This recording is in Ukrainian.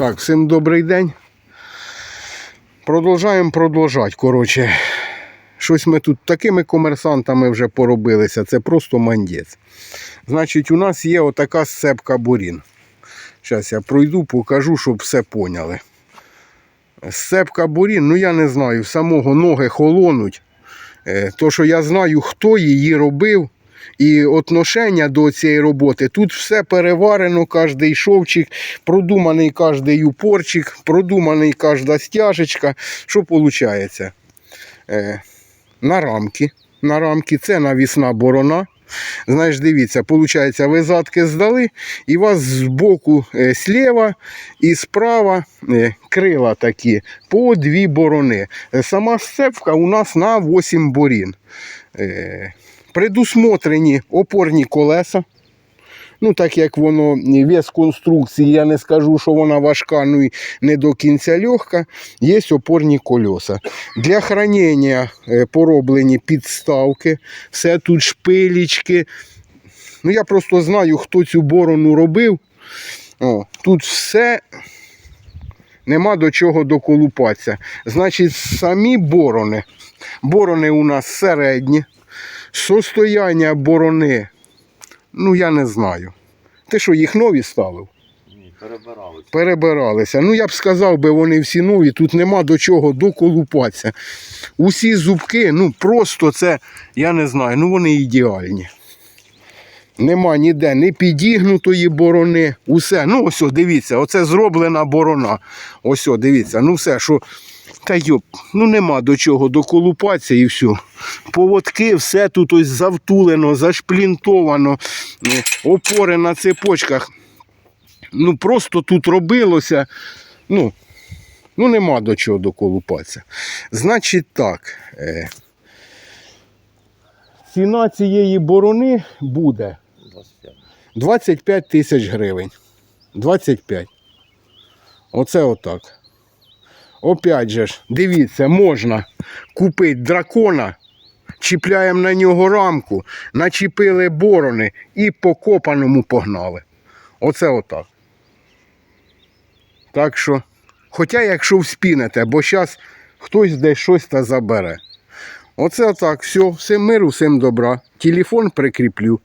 Так, всім добрий день. Продовжаємо продовжати. Коротше, щось ми тут такими комерсантами вже поробилися. Це просто мандець. Значить, у нас є отака сцепка бурін. Зараз я пройду, покажу, щоб все поняли. Сцепка бурін, ну я не знаю, самого ноги холонуть. Е, То, що я знаю, хто її робив, і отношення до цієї роботи. Тут все переварено, кожний шовчик, продуманий кожний упорчик, продуманий кожна стяжечка. Що виходить? Е, на рамки. На рамки це навісна борона. Знаєш, дивіться, виходить, ви задки здали, і у вас збоку е, сліва і справа е, крила такі по дві борони. Сама сцепка у нас на 8 борін. Предусмотрені опорні колеса. Ну, так як воно вес конструкції, я не скажу, що вона важка, ну і не до кінця легка. Є опорні колеса. Для хранення е, пороблені підставки, все тут шпилічки. Ну, я просто знаю, хто цю борону робив. О, тут все нема до чого доколупатися. Значить, самі борони. Борони у нас середні. Состояння борони, ну я не знаю. Ти що, їх нові ставив? Ні, перебиралися. Перебиралися. Ну я б сказав би, вони всі нові, тут нема до чого доколупатися. Усі зубки, ну просто це, я не знаю, ну вони ідеальні. Нема ніде ні підігнутої борони, усе. Ну, ось, дивіться, оце зроблена борона. Ось, дивіться, ну все, що. Та йоп, ну нема до чого доколупатися і все. Поводки, все тут ось завтулено, зашплінтовано, е, опори на цепочках. Ну просто тут робилося. Ну, ну нема до чого доколупатися. Значить так. Ціна цієї борони буде 25. 25 тисяч гривень. 25. Оце отак. Опять же ж, дивіться, можна купити дракона, чіпляємо на нього рамку, начепили борони і по копаному погнали. Оце отак. Так що, хоча якщо вспінете, бо зараз хтось десь щось та забере. Оце отак, все, всім миру, всім добра. Телефон прикріплю.